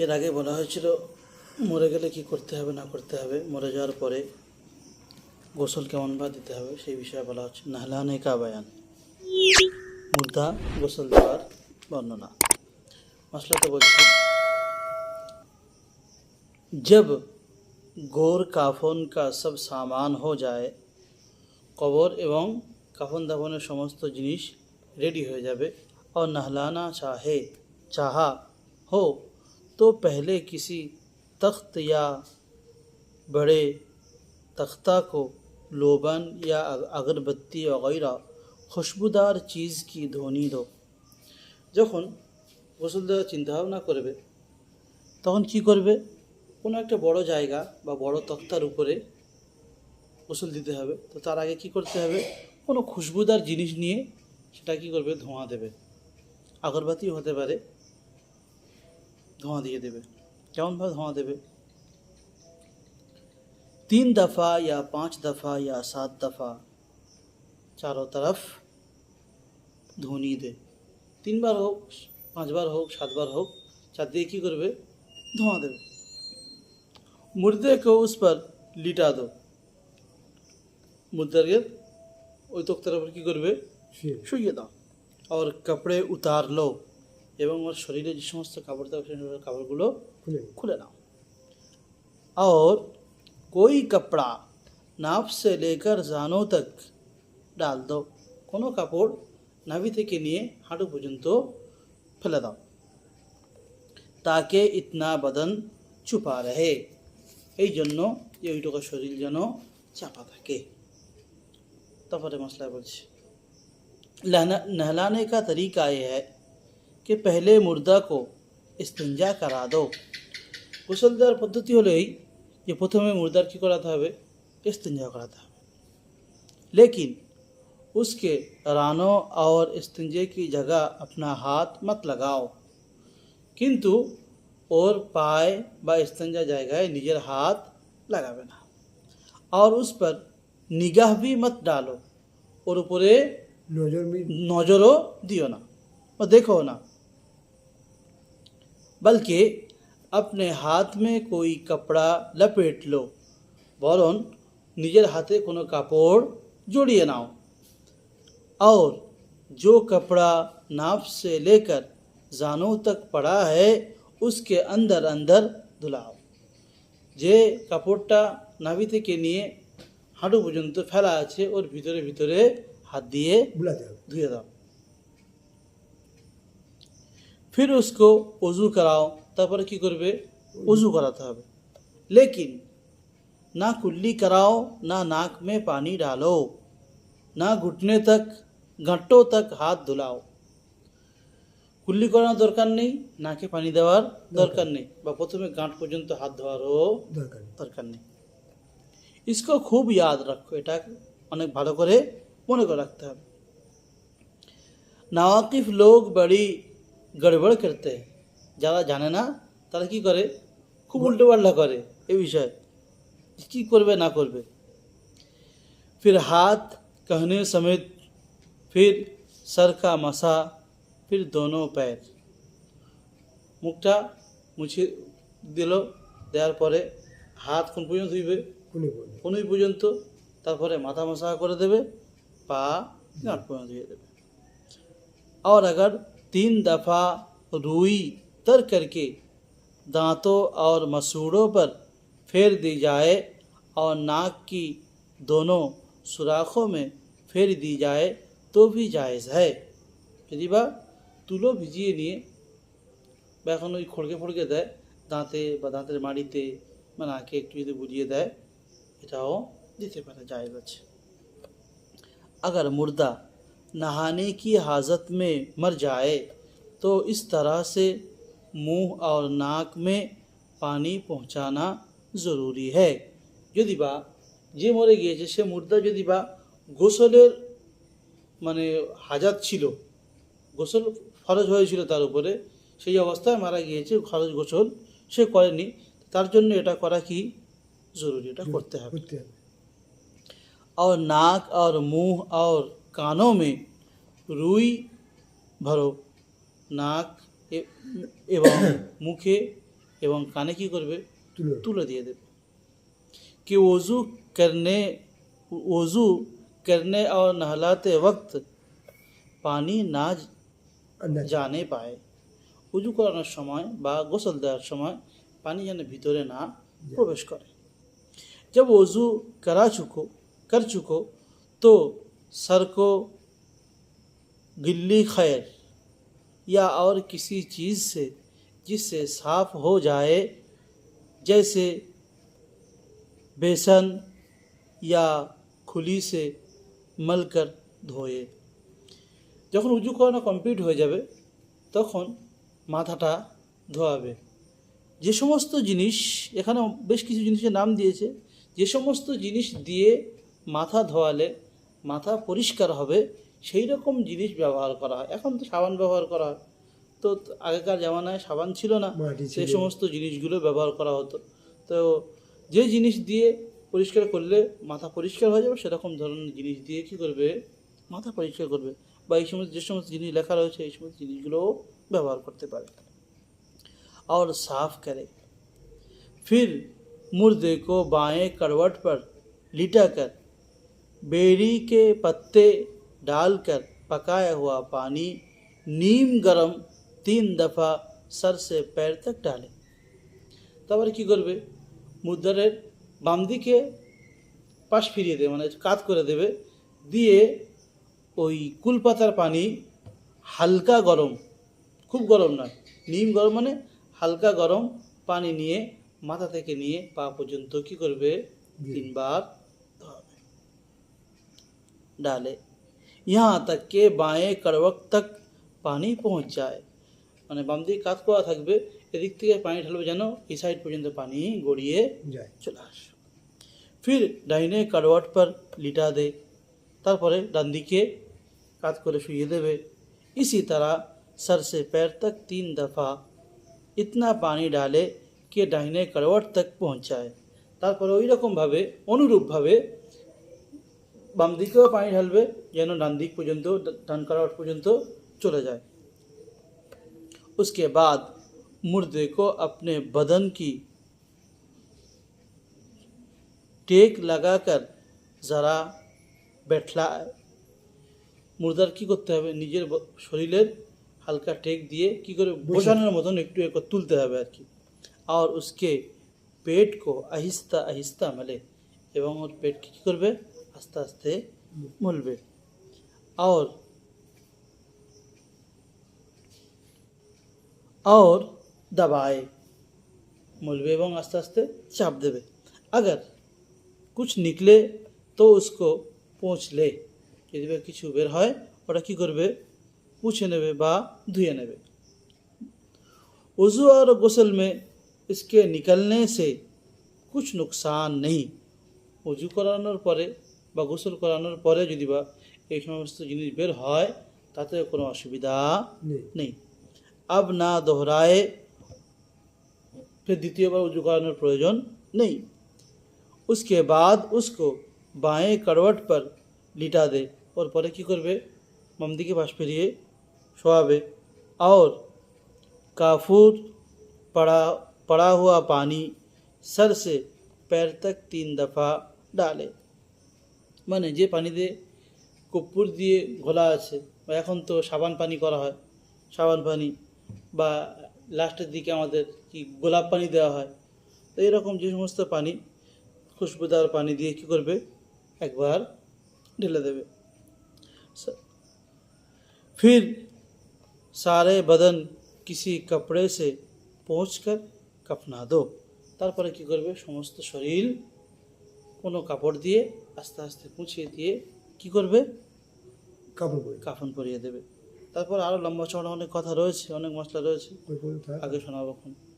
এর আগে বলা হয়েছিল মরে গেলে কি করতে হবে না করতে হবে মরে যাওয়ার পরে গোসল কেমন বা দিতে হবে সেই বিষয়ে বলা হচ্ছে নাহলানে কাবায়ান মুদ্রা গোসল দেওয়ার বর্ণনা তো বলছি জব গোর কাফন কা সব সামান হো যায় কবর এবং কাফন দাফনের সমস্ত জিনিস রেডি হয়ে যাবে আর নাহলানা চাহে চাহা হো तो पहले किसी तख्त या बड़े तख्ता को लोबन या अगरबत्ती वगैरह খুশবুদার চিজ কি ধ্বনি দো যখন গোসল দেওয়ার চিন্তাভাবনা করবে তখন কি করবে কোনো একটা বড় জায়গা বা বড় তক্তার উপরে গোসল দিতে হবে তো তার আগে কি করতে হবে কোনো খুশবুদার জিনিস নিয়ে সেটা কি করবে ধোঁয়া দেবে আগরবাতি হতে পারে ধোঁয়া দিয়ে দেবে কেমনভাবে ধোঁয়া देवे तीन दफ़ा या पांच दफ़ा या सात दफ़ा चारों तरफ धुनी दे तीन बार हो पाँच बार हो सात बार हो चार दिए की करबे धुआं दे मुर्दे को उस पर लिटा दो मुर्दे ওই तो तरफ কী করবে শুয়ে दो और कपड़े उतार लो এবং ওর শরীরে যে সমস্ত কাপড় থাকে সেই কাপড়গুলো খুলে নাও আর কই কাপড়া नाप से लेकर जानों तक ডাল দাও কোনো কাপড় নাভি থেকে নিয়ে হাঁটু পর্যন্ত ফেলে দাও তাকে ইতনা বদন চুপা রহে এই জন্য ওইটুকু শরীর যেন চাপা থাকে তারপরে মশলা বলছি নহলানে का तरीका यह है कि पहले मुर्दा को स्तंजा करा दो गुसल देर पद्धति हल ये प्रथम मुर्दार की कराते हैं स्तंजा कराते हैं लेकिन उसके रानों और स्तंजे की जगह अपना हाथ मत लगाओ किंतु और पाए व स्तंजा जगह निजर हाथ लगावे ना और उस पर निगाह भी मत डालो और ऊपर नजरों दियो ना और देखो ना बल्कि अपने हाथ में कोई कपड़ा लपेट लो बरन निजे हाथे को कपड़ जोड़िए नाओ और जो कपड़ा नाप से लेकर जानों तक पड़ा है उसके अंदर अंदर धुलाओ जे कपड़ा नाभित के लिए हाँटू पर्त फैला और भरे भरे हाथ दिए धुए दाओ फिर उसको उजू कराओ तपर की कुरबे उजू कराता है लेकिन ना कुल्ली कराओ ना नाक में पानी डालो ना घुटने तक घंटों तक हाथ धुलाओ कुल्ली करना दरकार नहीं ना के पानी देवार दरकार नहीं प्रथम गांठ पर्त तो हाथ धोवार हो दरकार नहीं इसको खूब याद रखो एटा अनेक भलोक मन कर रखते हैं नावाकिफ लोग बड़ी गड़बड़ करते ज्यादा जाने ना তাহলে কি করে খুব উলটপালট করে এই বিষয় কি করবে না করবে फिर হাত कहने समेत फिर सर का मसा फिर दोनों पैर মুক্তা মুচি দিলো দেওয়ার পরে হাত কোন পর্যন্ত হইবে কোন পর্যন্ত কোন পর্যন্ত তারপরে মাথা मसा कर देबे पा जाल পর্যন্ত দিয়ে দে আর अगर तीन दफ़ा रुई तर करके दांतों और मसूड़ों पर फेर दी जाए और नाक की दोनों सुराखों में फेर दी जाए तो भी जायज़ है यदि प्रतिभा तुलो भिजिए नहीं बैखनो खड़के फड़के दे दाँते दाँतर माड़ीते बना के एक बुझिए देता जायज़ अच्छे अगर मुर्दा नहाने কি हाजत में मर जाए तो इस तरह মুহ আর নাক মে পানি পৌঁছানা জরুরি হ্যায় যদি বা যে মরে গিয়েছে সে মুর্দা যদি বা গোসলের মানে হাজাত ছিল গোসল খরচ হয়েছিল তার উপরে সেই অবস্থায় মারা গিয়েছে খরচ গোসল সে করেনি তার জন্য এটা করা কি জরুরি এটা করতে হবে আর নাক আর মুহ আর कानों में रुई भरो नाक एवं मुखे एवं काने की कर तुले दिए देव कि वजू करने वजू करने और नहलाते वक्त पानी ना जाने पाए वजू करान समय गोसल देर समय पानी जान भरे ना प्रवेश करे जब वजू करा चुको कर चुको तो सर को गिल्ली खैर या और किसी चीज़ से जिससे साफ हो जाए जैसे बेसन या খুলি সে মলকার ধোয়ে যখন উজু করানো কমপ্লিট হয়ে যাবে তখন মাথাটা ধোয়াবে যে সমস্ত জিনিস এখানে বেশ কিছু জিনিসের নাম দিয়েছে যে সমস্ত জিনিস দিয়ে মাথা ধোয়ালে মাথা পরিষ্কার হবে সেই রকম জিনিস ব্যবহার করা হয় এখন তো সাবান ব্যবহার করা হয় তো আগেকার জামানায় সাবান ছিল না সেই সমস্ত জিনিসগুলো ব্যবহার করা হতো তো যে জিনিস দিয়ে পরিষ্কার করলে মাথা পরিষ্কার হয়ে যাবে সেরকম ধরনের জিনিস দিয়ে কী করবে মাথা পরিষ্কার করবে বা এই সমস্ত যে সমস্ত জিনিস লেখা রয়েছে এই সমস্ত জিনিসগুলোও ব্যবহার করতে পারে আর সাফ করে ফির मुर्दे কো বাঁয়ে करवट পর লিটা কর बेरी के पत्ते डालकर पकाया हुआ पानी नीम गरम तीन दफ़ा सर से पैर तक ডালে তারপরে কী করবে মুদ্রারের বাম দিকে পাশ ফিরিয়ে দেবে মানে কাত করে দেবে দিয়ে ওই কুলপাতার পানি হালকা গরম খুব গরম নয় নিম গরম মানে হালকা গরম পানি নিয়ে মাথা থেকে নিয়ে পা পর্যন্ত কী করবে তিনবার डाले यहाँ तक के बाए करवक तक पानी पहुँच जाए मैंने बामदी का थकबे एदिक पानी ढाल जान इस साइड पर्त पानी गड़िए जाए चले आस फिर डाइने करवट पर लिटा दे तरपे डान के कत को शुए देवे इसी तरह सर से पैर तक तीन दफा इतना पानी डाले कि डाइने करवट तक पहुँचाए तरह ओई रकम भाव अनुरूप भावे बाम दिखे पानी ढाले जान डान दिक पर्त डान कलावट पर्त चले जाए उसके बाद मुर्दे को अपने बदन की टेक लगा कर जरा बैठला मुर्दार की करते हैं निजे शरीर हल्का टेक दिए कि बोझान मतन एक तो तुलते हैं और उसके पेट को आहिस्ता आहिस्ता मेले এবং ওর পেট কি করবে আস্তে আস্তে মুলবে আর আর दबाए মুলবে এবং আস্তে আস্তে চাপ দেবে अगर कुछ निकले तो उसको पोंछ ले यदि कुछ उभर हो औरा কি করবে মুছে নেবে বা ধুইয়া নেবে ওযু আর গোসল में इसके निकलने से कुछ नुकसान नहीं অজু করানোর পরে বা গোসল করানোর পরে যদি বা এই সমস্ত জিনিস বের হয় তাতে কোনো অসুবিধা নেই আব না দোহরায় ফের দ্বিতীয়বার উজু করানোর প্রয়োজন নেই উসকে বাদ উসকো বাঁয়ে করবট পর লিটা দে ওর পরে কি করবে মামদিকে পাশ ফিরিয়ে শোয়াবে আর কাফুর পড়া পড়া হওয়া পানি সর সে প্যার तक तीन ডালে মানে যে পানিতে কর্পূর দিয়ে ঘোলা আছে বা এখন তো সাবান পানি করা হয় সাবান পানি বা লাস্টের দিকে আমাদের কি গোলাপ পানি দেওয়া হয় তো এরকম যে সমস্ত পানি খুশবুদার পানি দিয়ে কি করবে একবার ঢেলে দেবে ফির সারে বদন কিসি কাপড়ে সে পৌঁছ কর কাপনা দো তারপরে কি করবে সমস্ত শরীর কোনো কাপড় দিয়ে আস্তে আস্তে মুছিয়ে দিয়ে কি করবে কাপড় পরে কাফন পরিয়ে দেবে তারপর আরও লম্বা চড়া অনেক কথা রয়েছে অনেক মশলা রয়েছে আগে শোনাবো